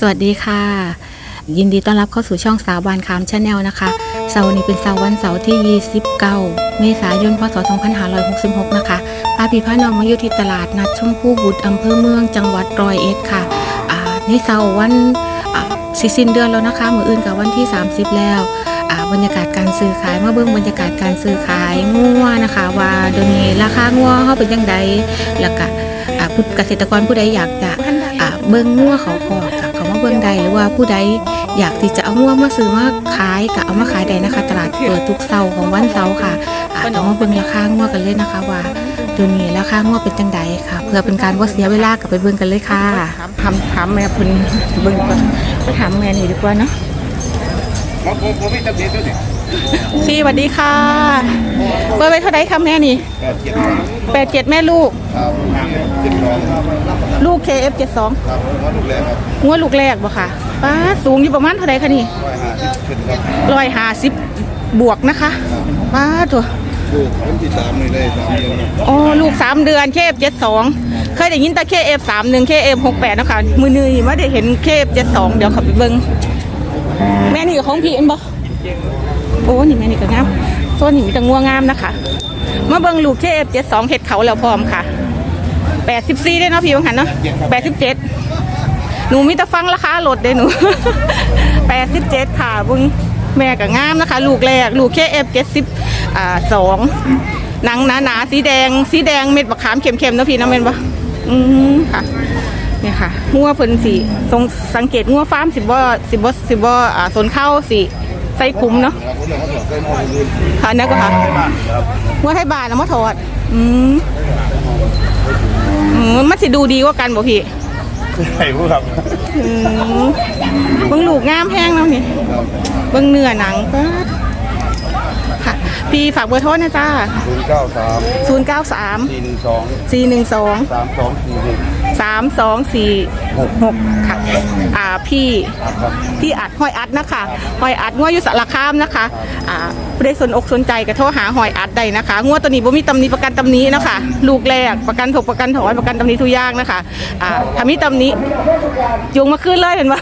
สวัสดีค่ะ ยินดีต้อนรับเข้าสู่ช่องสาวบานคามชาแนลนะคะเสาร์นี้เป็นเสาร์วันเสาร์ที่ 29 เมษายน พศ 2566 นะคะพาพี่พาน้องมาอยู่ที่ตลาดนัดชมพู่บุตรอำเภอเมืองจังหวัดร้อยเอ็ดค่ะในเสาร์วันสิสิ้นเดือนแล้วนะคะมืออื่นกับวันที่ 30 แล้วบรรยากาศการซื้อขายมาเบิ่งบรรยากาศการซื้อขายงัวนะคะ ว่าเดี๋ยวนี้ราคางัวเขาเป็นยังไงแล้วก็ผู้เกษตรกรผู้ใดอยากจะเบิ้งงัวเขาขอก บเขามาเบิ้งใดหรือว่าผู้ใดอยากที่จะเอางัวมาซื้อมาขายกับเอามาขายได้นะคะ ตลาดเปิดทุกเสาร์ของวันเสาร์ค่ะอาจจะมาเบิ่งราคางัวกันเลยนะคะว่าเดี๋ยวนี้ราคางัวเป็นจังใดค่ะ เพื่อเป็นการว่าเสียเวลากลับไปเบิ่งกันเลยค่ะถามถามแม่เพิ่นเบิ่งก่อนไปถามแม่นี่ดีกว่าเนาะผมผมไม่จำเป็นด้วยนะ พี่สวัสดีค่ะเปิดไปเท่าไหร่คะแม่นี่แปดเจ็ดครับแปดเจ็ดแม่ลูก ครับเจ็ดสองครับลูก KF72 ครับผมว่าลูกแรกครับงัวลูกแรกบ่ค่ะป้าดสูงอยู่ประมาณเท่าไหร่คะนี่ร้อยห้าสิบขึ้นครับร้อยห้าสิบบวกนะคะป้าดตัวลูกผมติดตามเลยเลยสามเดือนครับอ๋อลูกสามเดือนเคเอฟเจ็ดสองเคยได้ยินแต่เคเอฟสามหนึ่งเคเอฟหกแปดนะคะมือนือนี่ไม่ได้เห็นเคเอฟเจ็ดสองเดี๋ยวขับไปเบิ้งแม่นี่กับของพี่เอ็นบ่ โอ้นี่แม่นี่ก็งามตัวนี้มีแต่งัวงามนะคะมาเบิ้งลูกเคเอฟเจ็ดสองเห็ดเขาแล้วพร้อมค่ะแปดสิบสี่ได้เนาะพี่บังหันเนาะแปดสิบเจ็ดหนูมีแต่ฟังราคาลดเด้หนูแปดสิบเจ็ดค่ะบึงแม่ก็งามนะคะ ลูกแรก ลูกเคเอฟเจ็ดสิบสองหนังหนาๆสีแดง สีแดงเม็ดบักขามเค็มๆนะพี่นะเม็นปะอืมค่ะเนี่ยค่ะงัวเพิ่นสีทรงสังเกตงัวฟาร์มสิบ่สิบ่สิบ่อ่สนเข้าสิ ใส่คุ้มเนาะครับผมเลยเขาบอกเป็นคนอื่นค่ะนั่นก็ค่ะบ้านครับงัวไทยบานแล้วมาถอด อืมอืมมันสิดูดีกว่ากันบ่พี่ใช่ผู้ครับอืมเบิ่งลูกงามแห้งแล้วนี่เบิ่งเนื้อหนังก็ค่ะ พี่ฝากเบอร์โทรนะจ้าศูนย์เก้าสาม093สี่หนึ่งสอง412สาม สองสี่หกสามสองสี่หกค่ะอ่าพี่ครับพี่อัดหอยอัดนะคะหอยอัดงัวอยู่สารคามนะคะอ่าผู้ใดสนอกสนใจก็โทรหาหอยอัดได้นะคะงัวตัวนี้บ่มีตำหนิประกันตำหนินะคะลูกแรกประกันถกประกันถอยประกันตำหนิทุกอย่างนะคะอ่าถ้ามีตำหนิจุงมาขึ้นเลยเห็นปะ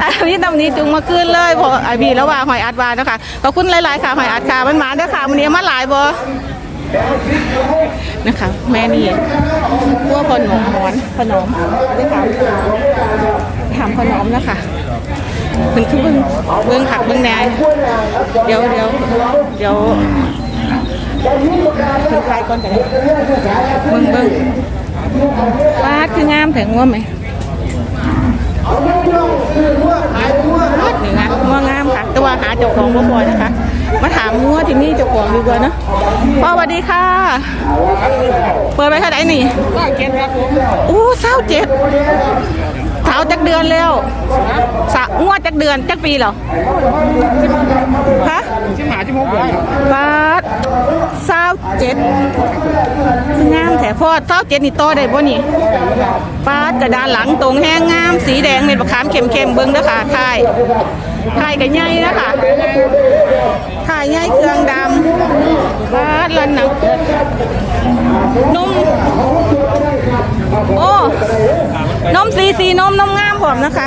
ถ้ามีตำหนิจุงมาขึ้นเลยพอไอบีแล้วว่าหอยอัดวานะคะขอบคุณหลายๆค่ะหอยอัดค่ะมันมาเด้อค่ะมันนี้มาหลายบ่ นะคะ แม่นี่พวกพนมหมอนพนมได้ถามถามพนมนะคะเป็นคือเบิ้งเบิ้งขักเบิ้งแนยเดี๋ยวเดี๋ยวเดี๋ยวเพิ่งไปก่อนกันเบิ้งเบิ้งป้าดคืองามแต่งัวไหมปาดนี่งามงัวงามค่ะ แต่ว่าหาเจ้าของบ่บ่อยนะคะ มาถามงัวที่นี่เจ้าของดีกว่าเนอะพ่อสวัสดีค่ะ เปิดไปเท่าไหร่นี่เจ็ดครับผมโอ้เศร้าเจ็ดสาวจักเดือนแล้วสะงวดจักเดือนจักปีเหรอฮะชิมหาชิมหกเดือนบาท เจ็ดงามแต่พ่อเศร้าเจ็ดนี่โตได้บ่นี่ปาดกระดานหลังตรงแห้งงาม สีแดงเม็ดมะขามเข็มๆเบิ้งเด้อค่ะทายทายกันใหญ่นะคะทายใหญ่เครื่องดำบาดลันหนังนุ่ม โอ้นมซีซีนมนมงามผมนะคะ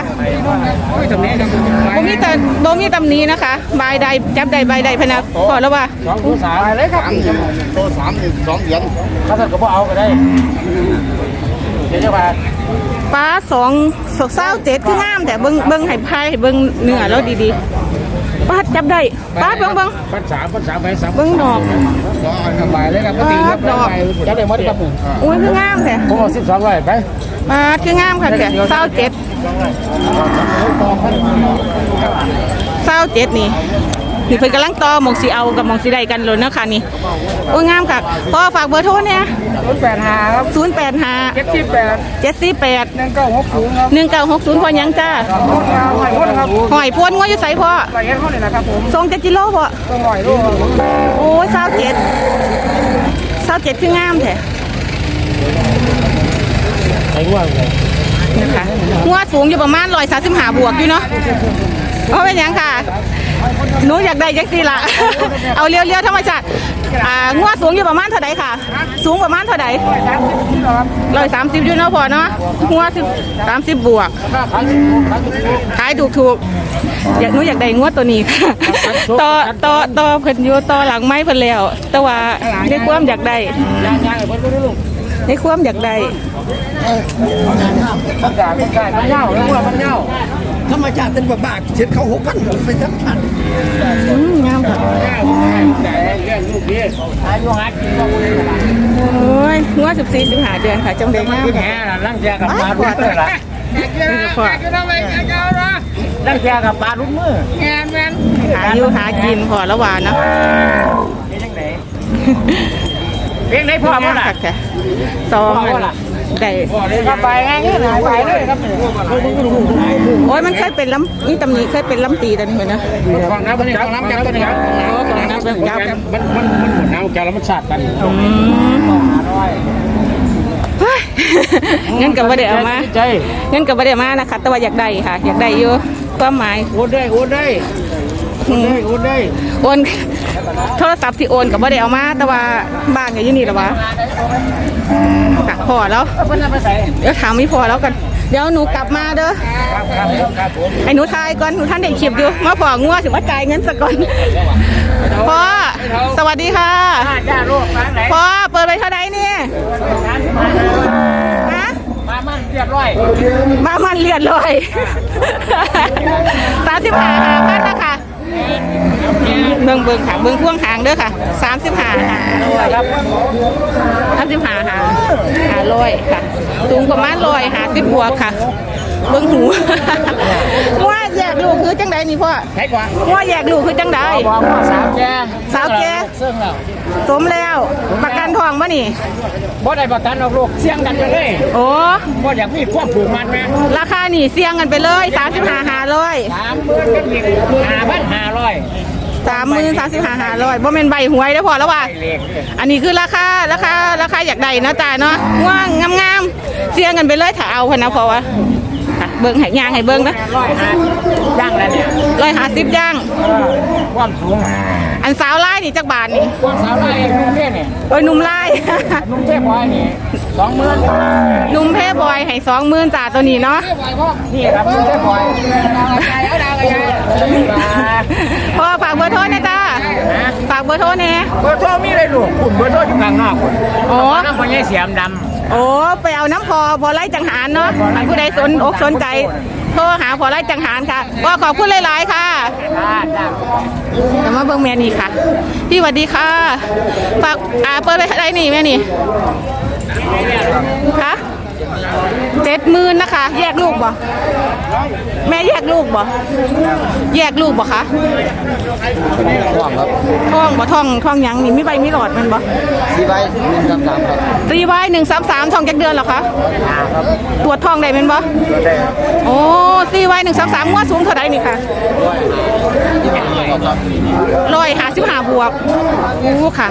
บ่มีแต่บ่มีตำหนี้นะคะบายใดจับใดบายใดพะนะพอแล้วว่าสองตัวสามเลยครับตัวสามหนึ่งสองเดือนถ้าท่านก็บ่เอาก็ได้เดี๋ยวจะว่าป้าสองสองเศร้าเจ็ดคืองามแต่เบิ้งเบิ้งให้พายให้เบิ้งเนื้อแล้วดีๆ ป้าจับได้ป้าเบิ้งเบิ้งปันสามปันสามไปสามเบิ้งดอกสองอันสบายเลยครับปกติครับไปจับได้หมดครับผมอุ้ยคืองามแต่ผมเอาสิบสองร้อยไปป้าคืองามค่ะแต่เศร้าเจ็ดเศร้าเจ็ดนี่ นี่เพิ่นกำลังต่อหมองสีเอากับหมองสีใดกันเลยนะคะนี่โอ้ยงามค่ะพ่อฝากเบอร์โทรเนี่ยศูนย์แปดห้าครับศูนย์แปดห้าเจ็ดสิบแปดเจ็ดสี่แปดหนึ่งเก้าหกศูนย์ครับหนึ่งเก้าหกศูนย์พอยังจ้าหมดงานหอยหมดครับหอยพวนงัวอยู่ใส่พ่อไปเอ็ดเขาเนี่ยนะครับผมทรงเจ็ดกิโลพ่อต้องหอยลูกครับผมโอ้ยเศร้าเจ็ดเศร้าเจ็ดคืองามแท้ไอ้ง่วงเลยนะคะงัวสูงอยู่ประมาณร้อยสามสิบห้าบวกอยู่เนาะเพราะเป็นหยังค่ะ หนูอยากได้ยังสิล่ะเอาเลี้ยวๆธรรมชาติอ่างวดสูงอยู่ประมาณเท่าไหร่ค่ะ สูงประมาณเท่าไหร่ร้อยสามสิบอยู่เนาะพอเนาะงวดสามสิบบวก ขายถูกถูกอยากหนูอยากได้งวดตัวนี้ค่ะต่อต่อต่อเพิ่นอยู่ต่อหลังไม้เพิ่นแล้ว แต่ว่าในความอยากได้ย่างย่างไอ้คนก็ลูกในความอยากได้มันด่ามันด่ามันเน่าแล้วมันเน่า ธรรมชาติเป็นบ้าๆเช็ดเขาหกพันไปทั้งพันอืมงามค่ะแต่เรื่องลูกนี้อายุหักกินก็ไม่ได้โอ้ยงวดสิบสี่สิบห้าเดือนค่ะจังได้งามแง่ลังแกกับปลาลุ้นมือละนี่ก็พอลังแกกับปลาลุ้นมือหาอยู่หากินพอแล้วหวานเนาะเป็นยังไงเลี้ยงได้พ่อมั้งล่ะค่ะค่ะซองมัน ได้ก็ไปง่ายๆหายไปเลยครับโอ้ยมันเคยเป็นล้ำนี่ตำหนิเคยเป็นล้ำตีแต่นี่เหมือนนะของน้ำมันจับน้ำจับตัวนี้ครับโอ้ของน้ำเป็นจับมันมันมันหมดน้ำแกแล้วมันสาดกันอืมเฮ้ยเงินกับบ่ได้เอามาเงินกับบ่ได้มานะคะแต่ว่าอยากได้ค่ะ อยากได้อยู่ความหมายโอนได้โอนได้โอนได้โอนได้โอนโทรศัพท์ที่โอนกับบ่ได้เอามาแต่ว่าบ้านอยู่นี่หละวะ พอแล้วเพิ่นเอาไปใส่เดี๋ยวถามไม่พอแล้วกัน เดี๋ยวหนูกลับมาเด้อครับครับครับผมไอ้หนูทายก่อนหนูท่านได้คลิปอยู่มาพองัวถึงว่าจ่ายเงินซะก่อนพ่อสวัสดีค่ะจ้าลูกร้านไหนพ่อเปิดไปเท่าไหร่นี่ร้านที่มาฮะมามันเรียบร้อยมามันเลียนเลยสามสิบห้าหาพันนะคะ เบิ่งเบิ่งค่ะเบิ่งพ่วงหางเด้อค่ะสามสิบห้าหาร้อยครับสามสิบห้าหาหาร้อยค่ะสูงประมาณร้อยหาสิบบวค่ะ เบิ่งหูว่าแยกลูกคือจังใดนี่พ่อใช่กว่าว่าแยกลูกคือจังใดบอกว่าสาวแกสาวแก่เสื่องแล้วสมแล้วประกันทองบ่นี่บ่ได้ประกันออกลูกเสี่ยงกันไปเลยโอ้บ่อยากมีความผูกมันนะราคานี่เสี่ยงกันไปเลยสามสิบห้าหาร้อยสามหมื่นกับอีกห้าพันห้าร้อยสามหมื่นสามสิบห้าหาร้อยบ่แม่นใบหวยได้อพอแล้วว่าไอเล็กอันนี้คือราคาราคาราคาอยากได้เนาะจ้าเนาะว่างงามๆเสี่ยงกันไปเลยถ้าเอาพนนะเพราะว่าค่ะ เบิ่งให้ย่างให้เบิ่งนะร้อยห้าย่างแล้วเนี่ยร้อยห้าสิบย่างความสูงอันสาวไล่นี่จักบาทนี่ความสาวไล่นุ่มเทพเนี่ยโอ้ยหนุ่มไล่นุ่มเทพบอยนี่สองหมื่นหนุ่มเพบอยให้สองหมื่นจ้าตัวนี้เนาะนี่ครับนุ่มเทพบอยเอาดาวกันยังพ่อฝากเบอร์โทรนะจ้าฝากเบอร์โทรแน่เบอร์โทรมีเลยลูกคุณเบอร์โทรอยู่ข้างนอกคุณโอ้น้ำพญายเสียมด โอ้ไปเอาน้ำพอพอไล่จังหารเนาะท่านผู้ใดสนอกสนใจโทรหาพอไล่จังหารค่ะก็ขอบคุณหลายๆค่ะจ้าแต่มาเบิ่งแม่นี่ค่ะ พี่สวัสดีค่ะฝากอ่าเปิดไปได้นี่แม่นี่คะ เจ็ดหมื่นนะคะ แยกลูกบ่แม่แยกลูกบ่แยกลูกบ่คะว่างครับท้องบ่ท้องท้องหยังนี่มีใบมีหลอดมันบ่สีใบหนึ่งสามสามครับตีไว้หนึ่งสามสามท้องจักเดือนเหรอคะตรวจท้องได้แมันบ่โอ้ตีไว้หนึ่งสามสามงวดสูงเท่าใดนี่ค่ะ ร้อย ห้าสิบห้าบวกอู้ค่ะ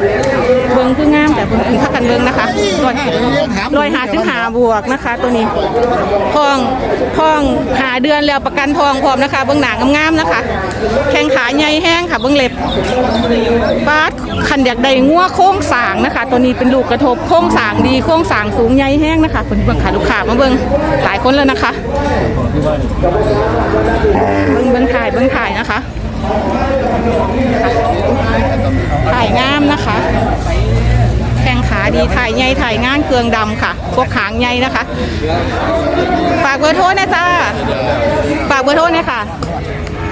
เบิ้งคืองามแต่เบิ้งคือพักกันเบิ้งนะคะร้อยร้อยห้าสิบห้าบวกนะคะ ตัวนี้ทองทองหาเดือนแล้วประกันทองพร้อมนะคะ เบิ้งหนางามๆนะคะ แข้งขาใหญ่แห้งค่ะเบิ้งเล็บปาดขันอยากได้งัวโค้งสางนะคะ ตัวนี้เป็นลูกกระทบโค้งสางดีโค้งสางสูงใหญ่แห้งนะคะคนเบิ้งค่ะลูกค้ามาเบิ้งหลายคนแล้วนะคะเบิ้งเบิ้งถ่ายเบิ้งถ่ายนะคะ ถ่ายงามนะคะ แข้งขาดีถ่ายใหญ่ถ่ายงานเครื่องดำค่ะ พวกหางใหญ่นะคะ ฝากเบอร์โทรนะจ้าฝากเบอร์โทรนะค่ะ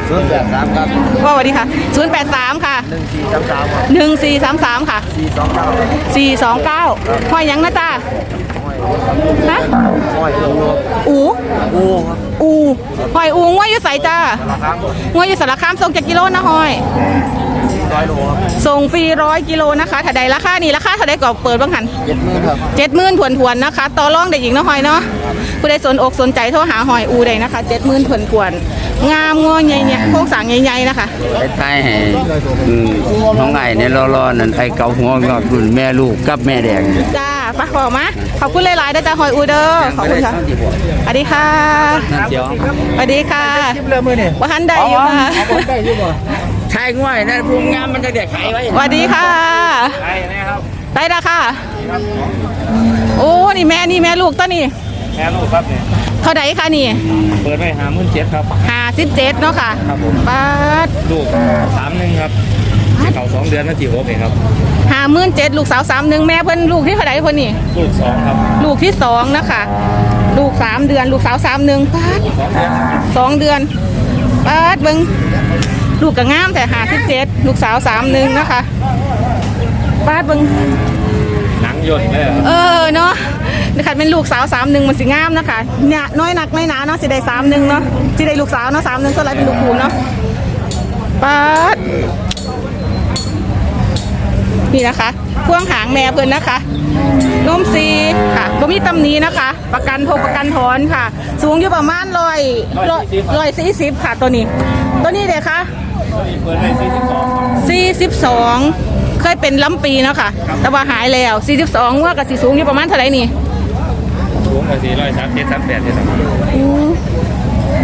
ศูนย์แปดสามครับว่าสวัสดีค่ะ083ค่ะหนึ่งสี่สามสามครับ1433ค่ะสี่สองเก้า429ห้อยหยังนะจ้า ฮะห้อยโลอูโอ้ครับอูหอยอูงวยอยู่ใสจ้าครับงวยอยู่สารคามส่งจากกิโลนะหอยร้อยโลครับส่งฟรีร้อยกิโลนะคะถ้าใดราคานี่ราคาเท่าใดก็เปิดบ้างหันเจ็ดหมื่นครับเจ็ดหมื่นถวนถวนๆนะคะ ต่อรองได้อีกเนาะหอยเนาะผู้ใดสนอกสนใจโทรหาหอยอูได้นะคะเจ็ดหมื่นถวนถวนๆงามงอใหญ่เนี่ยโค้งสร้างใหญ่ๆนะคะไปทายให้อืมน้องไอ้เนี่ยรอๆนั่นไอ้เกาหัวงอกรุ่นแม่ลูกกับแม่แดงจ้า ไปขอกมา ขอบคุณหลายๆด้วยจ้าหอยอูเด้อขอบคุณค่ะสวัสดีค่ะนั่นเสียวสวัสดีค่ะเริ่มมือเนี่ยว่าทันใดอยู่ค่ะได้อยู่บ่ชายง่วยนั่นภูมิงามมันจะเด็กไขไว้สวัสดีค่ะไขนะครับได้ละค่ะโอ้นี่แม่นี่แม่ลูกตัวนี้แม่ลูกครับเนี่ยเท่าไดคะนี่ เปิดไปหามื่นเจ็ดครับห้าสิบเจ็ดเนาะค่ะครับผมบาทลูกสามหนึ่งครับ เก่าสองเดือนนาทีหกเองครับห้าหมื่นเจ็ดลูกสาวสามหนึ่งแม่เพิ่นลูกที่เท่าไดเพิ่นนี่ ลูกสองครับลูกที่สองนะคะ ลูกสามเดือน ลูกสาวสามหนึ่งบาทสองเดือนสองเดือนบาทเบิงลูกก็งามแต่หาสิบเจ็ดลูกสาวสามหนึ่งนะคะบาทเบิงหนังยนต์เลยครับเออเนาะนะคะเป็นลูกสาวสามหนึ่งมันสิงามนะคะเนี่ยน้อยหนักน้อยหนาเนาะสิได้สามหนึ่งเนาะสิได้ลูกสาวเนาะสามหนึ่งก็ไรเป็นลูกคูเนาะปาด นี่นะคะพ่วงหางแม่เพิ่นนะคะนมซีค่ะบ่มีตำหนี้นะคะ ประกันทกประกันถอนค่ะ สูงอยู่ประมาณร้อยร้อยสี่สิบค่ะตัวนี้ ตัวนี้เด็กคะเปิดไปสี่สิบสองสี่สิบสองเคยเป็นล้ำปีเนาะค่ะ แต่ว่าหายแล้วสี่สิบสองว่ากับสีสูงอยู่ประมาณเท่าไหร่นี่สูงกว่าสี่ร้อยสามเจ็ดสามแปดเลยครับ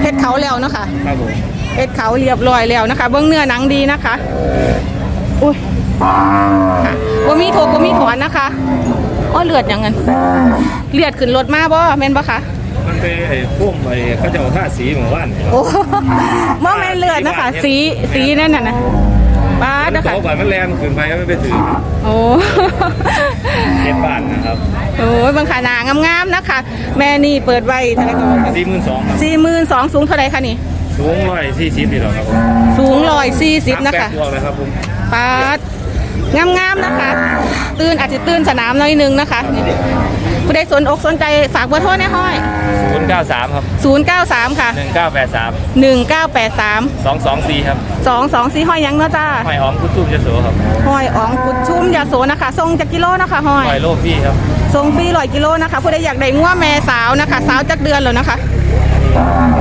เฮ็ดเขาแล้วเนาะค่ะครับผมเฮ็ดเขาเรียบร้อยแล้วนะคะ เบื้องเนื้อหนังดีนะคะอุ้ย ค่ะว่ามีโทกว่ามีถอนนะคะอ้อเลือดอย่างนั้นเลือดขึ้นรถมาบ่แม่นบ่คะมันไปไอ้พุ่มไอ้เขาจะเอาท่าสีหมู่บ้านเนี่ยโอ้บ่แม่นเลือดนะคะ สีสีนั่นน่ะนะป้าดมันนะคะโตกว่ามันแรงขึ้นไปก็ไม่ไปถึงโอ้เจ็ดบ้านนะครับโอ้ยบางขานางามๆนะคะ แม่นี่เปิดไว้เท่าไหร่ก่อนสี่หมื่นสองครับสี่หมื่นสองสูงเท่าไหร่คะนี่ สูงร้อยสี่สิบนี่หรอครับผมสูงร้อยสี่สิบนะสามแปคะดตัวเลยครับผมปาด งามๆนะคะ ตื่นอาจจะตื่นสนามหน่อยหนึงนะคะนี่ผู้ใดสนอกสนใจฝากเบอร์โทรในห้อยศูนย์เก้าสามครับ 093 ค่ะหนึ่งเก้าแปดสาม1983สองสองสี่ครับ 224ห้อยหยังเนาะจ้าหอยหอมกุตุ้มยโสครับห้อยอ๋องกุดชุ่มยาโสนะคะทรงจากกิโลนะคะห้อยหอยโลพี่ครับทรงฟรีร้อยกิโลนะคะ ผู้ใดอยากได้งัวแม่สาวนะคะ สาวจักเดือนแล้วนะคะ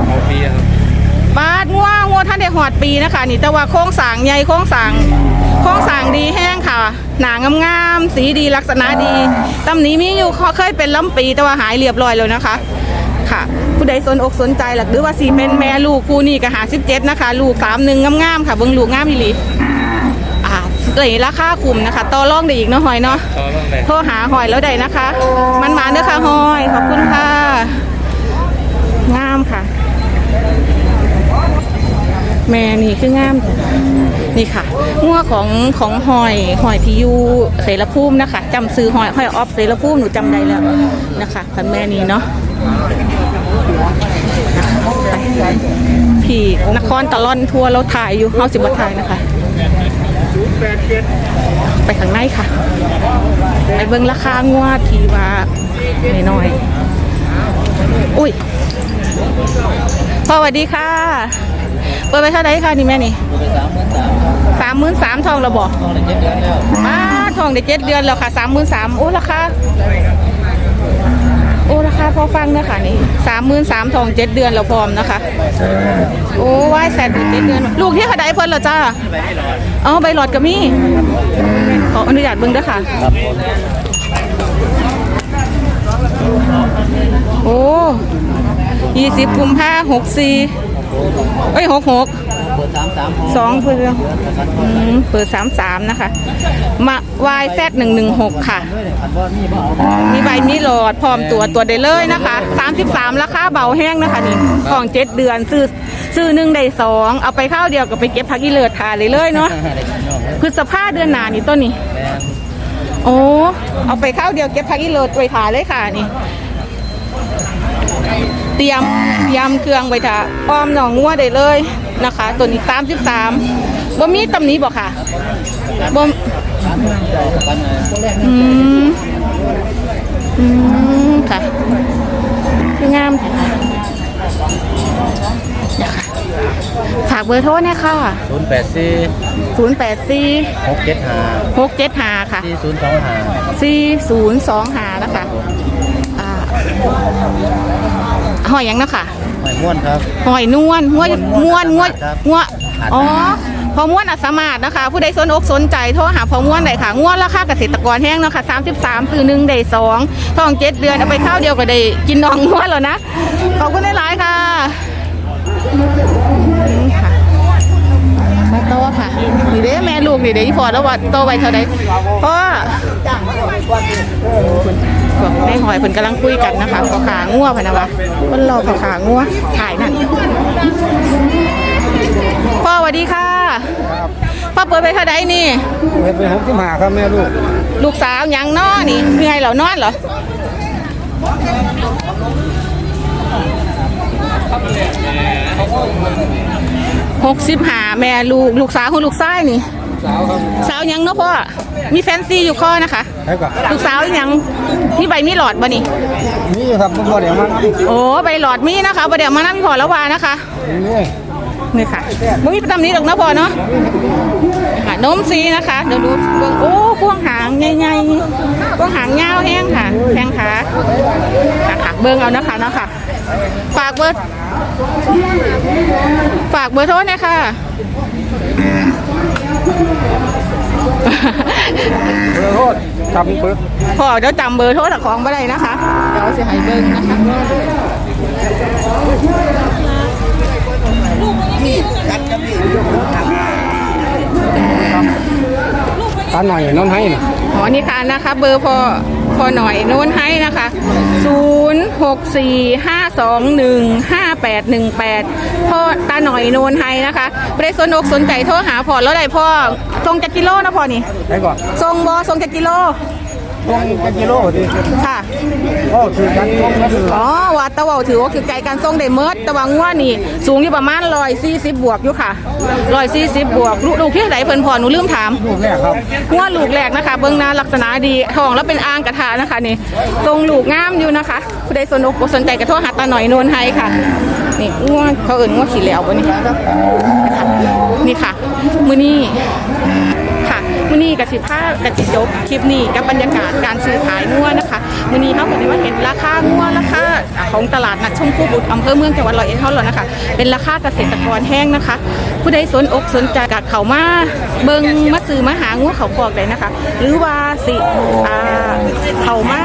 โมพี่ครับปาดงัวงัวท่านได้หอดปีนะคะ นี่แต่ว่าโค้งสร้างใหญ่โค้งสร้าง โค้งสร้างดีแห้งค่ะ หนางามๆสีดีลักษณะดีตำหนี้มีอยู่เคยเป็นล้ำปีแต่ว่าหายเรียบร้อยแล้วนะคะ ค่ะ ผู้ใดสนอกสนใจหลักหรือว่าสีเป็นแม่ลูกคู่นี่ก็หาสิบเจ็ดนะคะ ลูกสามหนึ่งงามๆค่ะเบิ้งลูกงามอีหลีอ่าเลยราคาคุมนะคะต่อรองได้อีกเนาะหอยเนาะต่อรองได้โทรหาหอยแล้วได้นะคะ มันมาเด้อค่ะหอยขอบคุณค่ะ งามค่ะแม่นี่คืองาม นี่ค่ะ งัวของของหอยหอยที่อยู่เสรภูมินะคะจำซื้อหอยหอยออฟเสรภูมิหนูจำได้แล้วนะคะพันแม่นี่เนาะพี่นครตะล่อนทัวร์เราถ่ายอยู่เฮาสิบถ่ายนะคะ ไปข้างในค่ะ ไปเบิ่งราคางัวทีว่าน้อยๆอุ้ยพ่อสวัสดีค่ะ เปิดไปเท่าไหร่ค่ะนี่แม่นี่ามหมื่นสามทองเราบอกมาทองได้เจ็ดเดือนแล้วค่ะสามหมื่นสามโอ้ราคาโอ้ราคาพอฟังเนอะค่ะนี่สามหมื่นสามทองเจ็ดเดือนเราพร้อมนะคะ โอ้ว่ายแสนเจ็ดเดือนลูกที่เขาได้เพิ่นเหรอจ้าอ๋อใบหลอดก็มีขออนุญาตเบิ่งด้อค่ะโอ้ยี่สิบกุมภาหกสี่เอ้ยหกหก สองเพื่ออืมเปิดสามสามนะคะ มาวายแซดหนึ่งหนึ่งหกค่ะ มีใบมีหลอดพร้อมตัวตัวได้เลยนะคะสามสิบสามราคาเบาแห้งนะคะนี่ของเจ็ดเดือนซื้อซื้อหนึ่งได้สองเอาไปข้าวเดียวก็ไปเก็บพักอีเลิศทานเลยเลยเนาะพฤษภาเดือนหนานี่ต้นนี่โอ้เอาไปข้าวเดียวเก็บพักอีเลิศไว้ทานเลยค่ะนี่เตรียมยำเครื่องไว้ทาอ้อมหนองงัวได้เลย นะคะ ตัวนี้สามสิบสามบ่มีตำนี้บอกค่ะบ่อืมอืมค่ะคืองามแท้ค่ะฝากเบอร์โทรเนี่ยค่ะศูนย์แปดสี่ศูนย์แปดสี่หกเจ็ดห้าหกเจ็ดห้าค่ะสี่ศูนย์สองห้าสี่ศูนย์สองห้านะคะอ่า หอยหยังนะคะหอยม้วนครับ หอยนวลม้วนม้ม้ววนนม้วนครับม้วนครับ อ๋อพอม้วนอัสมาดนะคะ ผู้ใดสนอกสนใจโทรหาพอม้วนได้ค่ะม้วนราคาเกษตรกรแห้งเนาะค่ะ33ซื้อหนึ่งได้สองท้องเจ็ดเดือนเอาไปข้าวเดียวก็ได้กินน้องม้วนแล้วนะขอบคุณหลายๆค่ะอืมค่ะมาโต๊ะค่ะเดี๋ยวอีพอแล้วว่าโตไว้เท่าใดพ่อพ วกในหอยเพิ่นกำลังคุยกันนะคะพอขางัวพะนะวะเพิ่นรอพอขางัวขายนั่นพ่อสวัสดีค่ะพ่อเปิดไปเท่าใดนี่เห็นไปหกสิบห้าครับแม่ลูก ลูกสาวยังนอนี่เหนื่อยเหรอนอนเหรอหกสิบห้าแม่ลูกลูกสาวคุณลูกชายนี่ สาวครับสาวยังเนาะพ่อ มีแฟนซีอยู่ข้อนะคะ ใช่ก่อนลูกสาวยังมีใบมีหลอดบ่นี่ นี่ครับบ่เดี๋ยวมาโอ้ใบหลอดมีนะคะบ่เดี๋ยวมานั่งพอแล้ววานะคะ นี่นี่ค่ะบ่มีประจำนี้หรอกนะพ่อเนาะค่ะนมซีนะคะเดี๋ยวดูเบิ่งโอ้พวงหางใหญ่ๆพวงหางยาวแห้งค่ะแข้งขาค่ะค่ะเบิ่งเอานะคะเนาะค่ะ ฝากเบอร์ฝากเบอร์โทรหน่อยค่ะ เบอร์โทษจำเบอร์พ่อเดี๋ยวจำเบอร์โทรศัพท์ของบ่ได้นะคะ เดี๋ยวสิให้เบิ่งนะคะตาหน่อยน้องให้น่ะอ๋อนี่ค่ะนะคะ เบอร์พอพ อหน่อยโน้นให้นะคะ 0 6 4 5 2 1 5 8 1 8 พ่อตาหน่อยโน้นให้นะคะไม่ได้สนอกสนใจโทรหาพ่อแล้วได้พ่อทรงจักกิโลนะพ่อนี่ใช่ก่อนทรงบอทรงจักกิโล ตรงกันกิโลดิค่ะ โอ้ถือกันตรงแล้วถืออ๋อวัดตะเวาถือว่าคือใจการทรงได้เมิดแตะวังว่านี่ สูงอยู่ประมาณร้อยสี่สิบบวกอยู่ค่ะร้อยสี่สิบบวกลูกลูกที่ไหนเพิ่นพอหนูลืมถามลูกแรกครับหัวลูกแรกนะคะ เบื้องหน้าลักษณะดีทองแล้วเป็นอ่างกระทานะคะนี่ทรงลูกงามอยู่นะคะผู้ใดสนอกสนใจกระโทรหาตาหน่อยโนนไฮค่ะนี่ง่วงเขาเอิ่นง่วงขี่เหลวบนนี้นะคะนี่ค่ะ มือนี้ค่ะมือ นี้กับสิผ้ากระจิจบคลิปนี้กับบรรยากาศการซื้อขายงัวนะคะมือนี้เขาก็ได้มาเห็นราคางัวราคาของตลาดนัดชมพูบุตรอำเภอเมืองจังหวัดร้อยเอ็ดเท่าไหร่นะคะ เป็นราคาเกษตรกรแห้งนะคะ ผู้ใดสนอกสนใจกับเขามาเบิงมาซื้อมาหางัวเขาปอกได้นะคะ หรือว่าสิอ่าเขามา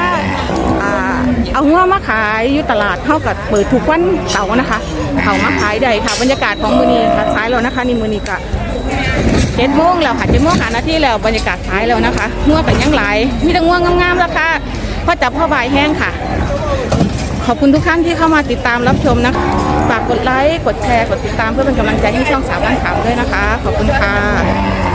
เอางัวมาขายอยู่ตลาดเท่ากับเปิดทุกวันเสาร์นะคะเขามาขายได้ค่ะบรรยากาศของมือนี้ค่ะซ้ายแล้วนะคะนี่มือนี้ก็เจ็ดโมงแล้วค่ะเจ็ดโมงหานาทีแล้วบรรยากาศท้ายแล้วนะคะง่วงกันยังไหลมีแต่ง่วงงามๆแล้วค่ะพ่อจับพ่อบายแห้งค่ะ ขอบคุณทุกท่านที่เข้ามาติดตามรับชมนะคะฝากกดไลค์กดแชร์กดติดตามเพื่อเป็นกำลังใจให้ช่องสามบ้านขาวด้วยนะคะ ขอบคุณค่ะ